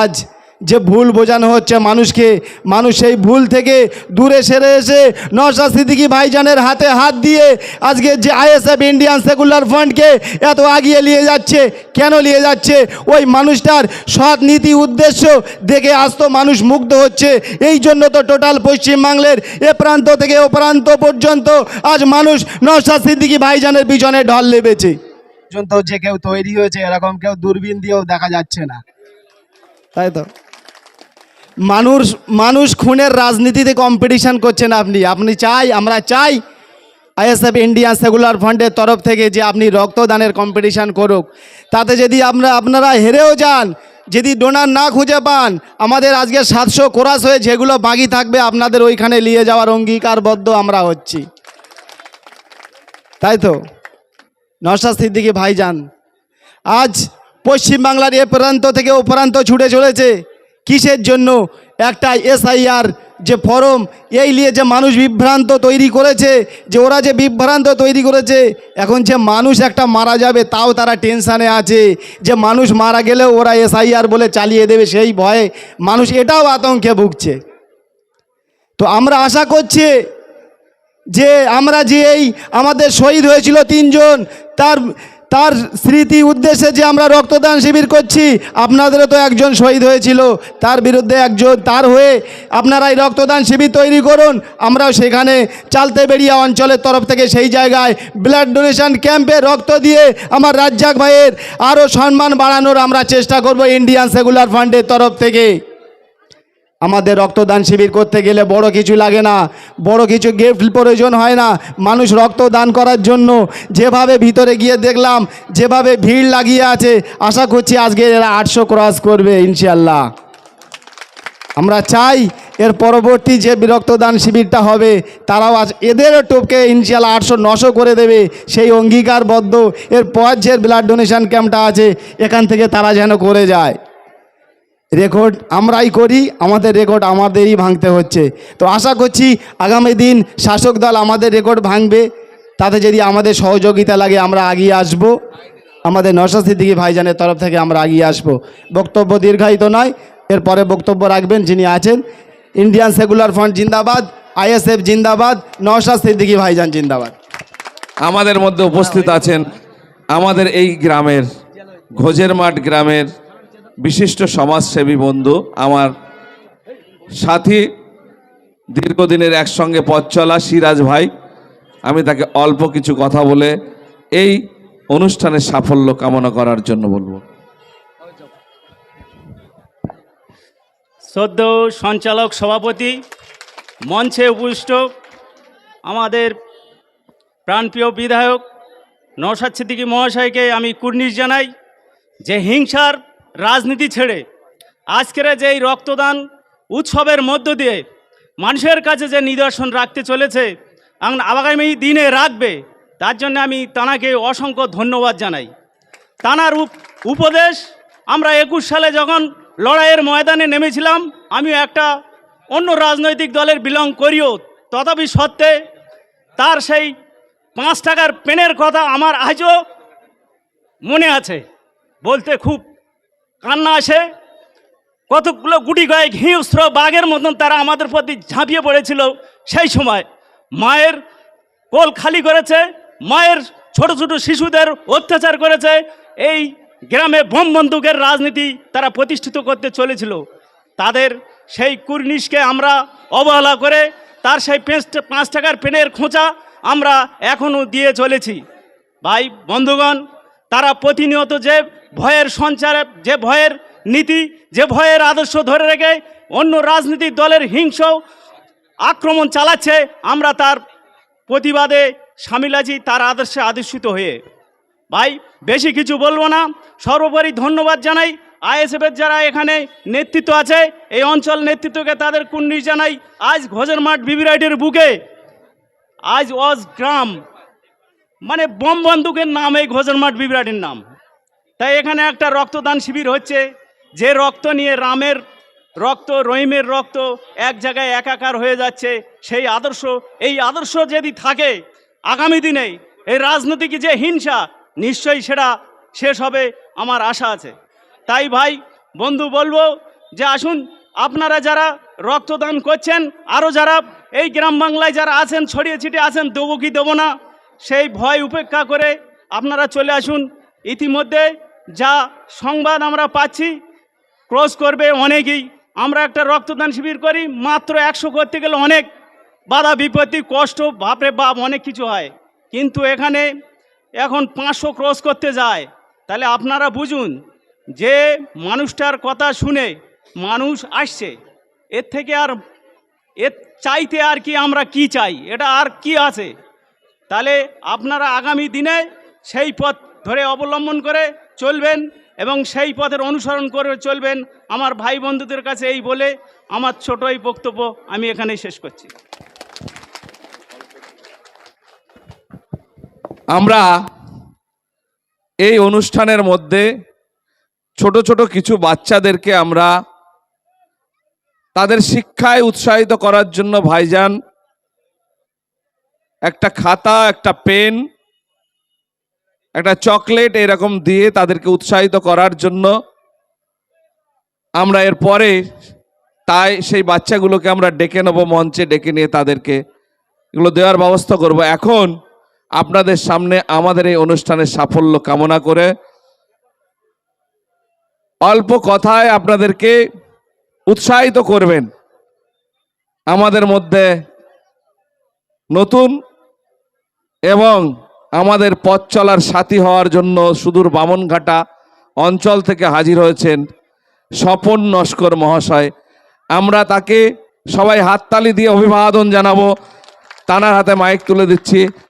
আজ যে ভুল বোঝানো হচ্ছে মানুষকে, মানুষ সেই ভুল থেকে দূরে সেরে এসে নশা সিদ্দিকি ভাইজানের হাতে হাত দিয়ে আজকে যে আইএসএফ ইন্ডিয়ান সেকুলার ফান্ডকে এত আগিয়ে নিয়ে যাচ্ছে, কেন নিয়ে যাচ্ছে? ওই মানুষটার সৎ নীতি উদ্দেশ্য দেখে আজ তো মানুষ মুগ্ধ হচ্ছে। এই জন্য তো টোটাল পশ্চিমবাংলার এ প্রান্ত থেকে ও প্রান্ত পর্যন্ত আজ মানুষ নশা সিদ্দিকি ভাইজানের পিছনে ঢল লেবেছে পর্যন্ত যে কেউ তৈরি হয়েছে, এরকম কেউ দূরবীন দিয়েও দেখা যাচ্ছে না। তাই তো? মানুষ মানুষ খুনের রাজনীতিতে কম্পিটিশন করছেন আপনি। আপনি চাই, আমরা চাই আইএসএফ ইন্ডিয়া সেকুলার ফান্ডের তরফ থেকে যে আপনি রক্তদানের কম্পিটিশান করুক। তাতে যদি আমরা, আপনারা হেরেও যান, যদি ডোনার না খুঁজে পান, আমাদের আজকে সাতশো কোরাস হয়ে যেগুলো বাকি থাকবে, আপনাদের ওইখানে নিয়ে যাওয়ার অঙ্গীকারবদ্ধ আমরা হচ্ছি। তাই তো? নশা সিদ্দিকি ভাইজান, আজ পশ্চিমবাংলার এ প্রান্ত থেকে ও প্রান্ত ছুটে চলেছে। কিসের জন্য? একটা এসআইআর যে ফরম, এই নিয়ে যে মানুষ বিভ্রান্ত তৈরি করেছে, যে ওরা যে বিভ্রান্ত তৈরি করেছে, এখন যে মানুষ একটা মারা যাবে, তাও তারা টেনশানে আছে। যে মানুষ মারা গেলেও ওরা এসআইআর বলে চালিয়ে দেবে, সেই ভয়ে মানুষ এটাও আতঙ্কে ভুগছে। তো আমরা আশা করছি যে আমরা যে এই আমাদের শহীদ হয়েছিল তিনজন, তার তার স্মৃতি উদ্দেশ্যে যে আমরা রক্তদান শিবির করছি, আপনাদেরও তো একজন শহীদ হয়েছিল। তার বিরুদ্ধে একজন, তার হয়ে আপনারা এই রক্তদান শিবির তৈরি করুন। আমরাও সেখানে চালতে বেরিয়া অঞ্চলের তরফ থেকে সেই জায়গায় ব্লাড ডোনেশন ক্যাম্পে রক্ত দিয়ে আমার রাজ্জাক ভাইয়ের আরও সম্মান বাড়ানোর আমরা চেষ্টা করব ইন্ডিয়ান সেকুলার ফান্ডের তরফ থেকে। আমাদের রক্তদান শিবির করতে গেলে বড় কিছু লাগে না। বড় কিছু গিফট প্রয়োজন হয় না। মানুষ রক্তদান করার জন্য যেভাবে ভিতরে গিয়ে দেখলাম, যেভাবে ভিড় লাগিয়ে আছে, আশা করছি আজকে এরা আটশো ক্রস করবে ইনশাল্লাহ আমরা চাই এর পরবর্তী যে রক্তদান শিবিরটা হবে, তারাও আজ এদেরও টোপকে ইনশাল্লাহ আটশো, নশো করে দেবে। সেই অঙ্গীকারবদ্ধ এর পর যে ব্লাড ডোনেশন ক্যাম্পটা আছে, এখান থেকে তারা যেন করে যায়। রেকর্ড আমরাই করি, আমাদের রেকর্ড আমাদেরই ভাঙতে হচ্ছে। তো আশা করছি আগামী দিন শাসক দল আমাদের রেকর্ড ভাঙবে। তাতে যদি আমাদের সহযোগিতা লাগে, আমরা এগিয়ে আসব। আমাদের নশা সিদ্দিকী ভাইজানের তরফ থেকে আমরা এগিয়ে আসব। বক্তব্য দীর্ঘায়িত নয় এরপরে বক্তব্য রাখবেন যিনি আছেন। ইন্ডিয়ান সেকুলার ফ্রন্ট জিন্দাবাদ আইএসএফ জিন্দাবাদ নশা সিদ্দিকী ভাইজান জিন্দাবাদ। আমাদের মধ্যে উপস্থিত আছেন আমাদের এই গ্রামের ঘোজের মাঠ গ্রামের বিশিষ্ট সমাজসেবী বন্ধু, আমার সাথী দীর্ঘদিনের একসঙ্গে পথ চলা সিরাজ ভাই, আমি তাকে অল্প কিছু কথা বলে এই অনুষ্ঠানের সাফল্য কামনা করার জন্য বলব। সদ্য সঞ্চালক সভাপতি, মঞ্চে উপবিষ্ট আমাদের প্রাণপ্রিয় বিধায়ক, নওশাদ সিদ্দিকী মহাশয়কে আমি কুর্নিশ জানাই যে হিংসার রাজনীতি ছেড়ে আজকের যে এই রক্তদান উৎসবের মধ্য দিয়ে মানুষের কাছে যে নিদর্শন রাখতে চলেছে এবং আগামী দিনে রাখবে, তার জন্য আমি তানাকে অসংখ্য ধন্যবাদ জানাই। তানার উপ- উপদেশ, আমরা একুশ সালে যখন লড়াইয়ের ময়দানে নেমেছিলাম, আমি একটা অন্য রাজনৈতিক দলের বিলং করিও, তথাপি সত্ত্বে তার সেই পাঁচ টাকার পেনের কথা আমার আজও মনে আছে, বলতে খুব কান্না আসে। কতগুলো গুটি কয়েক হিংস্র বাঘের মতন তারা আমাদের প্রতি ঝাঁপিয়ে পড়েছিল সেই সময়। মায়ের কোল খালি করেছে, মায়ের ছোট ছোট শিশুদের অত্যাচার করেছে। এই গ্রামে বোম বন্দুকের রাজনীতি তারা প্রতিষ্ঠিত করতে চলেছিল। তাদের সেই কুর্নিশকে আমরা অবহেলা করে, তার সেই পেঁচ পাঁচ টাকার পেনের খোঁচা আমরা এখনও দিয়ে চলেছি। ভাই, বন্ধুগণ, তারা প্রতিনিয়ত যে ভয়ের সঞ্চারে, যে ভয়ের নীতি, যে ভয়ের আদর্শ ধরে রেখে অন্য রাজনৈতিক দলের হিংস আক্রমণ চালাচ্ছে, আমরা তার প্রতিবাদে সামিল আছি, তার আদর্শে আদর্শিত হয়ে। ভাই, বেশি কিছু বলব না। সর্বোপরি ধন্যবাদ জানাই। আইএসএফের যারা এখানে নেতৃত্ব আছে, এই অঞ্চল নেতৃত্বকে তাদের কুন্নিশ জানাই। আজ ঘোজের মাঠ বিবিরাইটের বুকে। আজ ওয়াজ গ্রাম। মানে বোম বন্দুকের নাম এই ঘোজের মাঠ বিবিরাটির নাম। তাই এখানে একটা রক্তদান শিবির হচ্ছে। যে রক্ত নিয়ে রামের রক্ত, রহিমের রক্ত এক জায়গায় একাকার হয়ে যাচ্ছে, সেই আদর্শ, এই আদর্শ যদি থাকে আগামী দিনে এই রাজনৈতিক যে হিংসা, নিশ্চয়ই সেটা শেষ হবে আমার আশা আছে। তাই ভাই, বন্ধু বলব যে আসুন, আপনারা যারা রক্তদান করছেন আরও যারা এই গ্রাম বাংলায় যারা আছেন, ছড়িয়ে ছিটিয়ে আছেন, দেবো কি দেবো না, সেই ভয় উপেক্ষা করে আপনারা চলে আসুন। ইতিমধ্যে যা সংবাদ আমরা পাচ্ছি, ক্রস করবে অনেকেই। আমরা একটা রক্তদান শিবির করি, মাত্র একশো করতে গেলে অনেক বাধা, বিপত্তি, কষ্ট, বাপরে বাপ, অনেক কিছু হয়। কিন্তু এখানে এখন পাঁচশো ক্রস করতে যায়। তাহলে আপনারা বুঝুন যে মানুষটার কথা শুনে মানুষ আসছে। এর থেকে আর এর চাইতে আর কি আমরা কি চাই? এটা আর কি আছে? তাহলে আপনারা আগামী দিনে সেই পথ ধরে অবলম্বন করে চলবেন এবং সেই পথের অনুসরণ করে চলবেন। আমার ভাই বন্ধুদের কাছে এই বলে আমার ছোট এই বক্তব্য আমি এখানেই শেষ করছি। আমরা এই অনুষ্ঠানের মধ্যে ছোট ছোট কিছু বাচ্চাদেরকে আমরা তাদের শিক্ষায় উৎসাহিত করার জন্য ভাইজান একটা খাতা, একটা পেন একটা চকলেট এরকম দিয়ে তাদেরকে উৎসাহিত করার জন্য আমরা এর পরে তাই সেই বাচ্চাগুলোকে আমরা ডেকে নেব মঞ্চে, ডেকে নিয়ে তাদেরকে এগুলো দেওয়ার ব্যবস্থা করব। এখন আপনাদের সামনে আমাদের এই অনুষ্ঠানের সাফল্য কামনা করে অল্প কথায় আপনাদেরকে উৎসাহিত করবেন। আমাদের মধ্যে নতুন এবং আমাদের পথ চলার সাথী হওয়ার জন্য সুদূর বামনঘাটা অঞ্চল থেকে হাজির হয়েছেন স্বপন নস্কর মহাশয়। আমরা তাকে সবাই হাততালি দিয়ে অভিবাদন জানাব। তানার হাতে মাইক তুলে দিচ্ছি।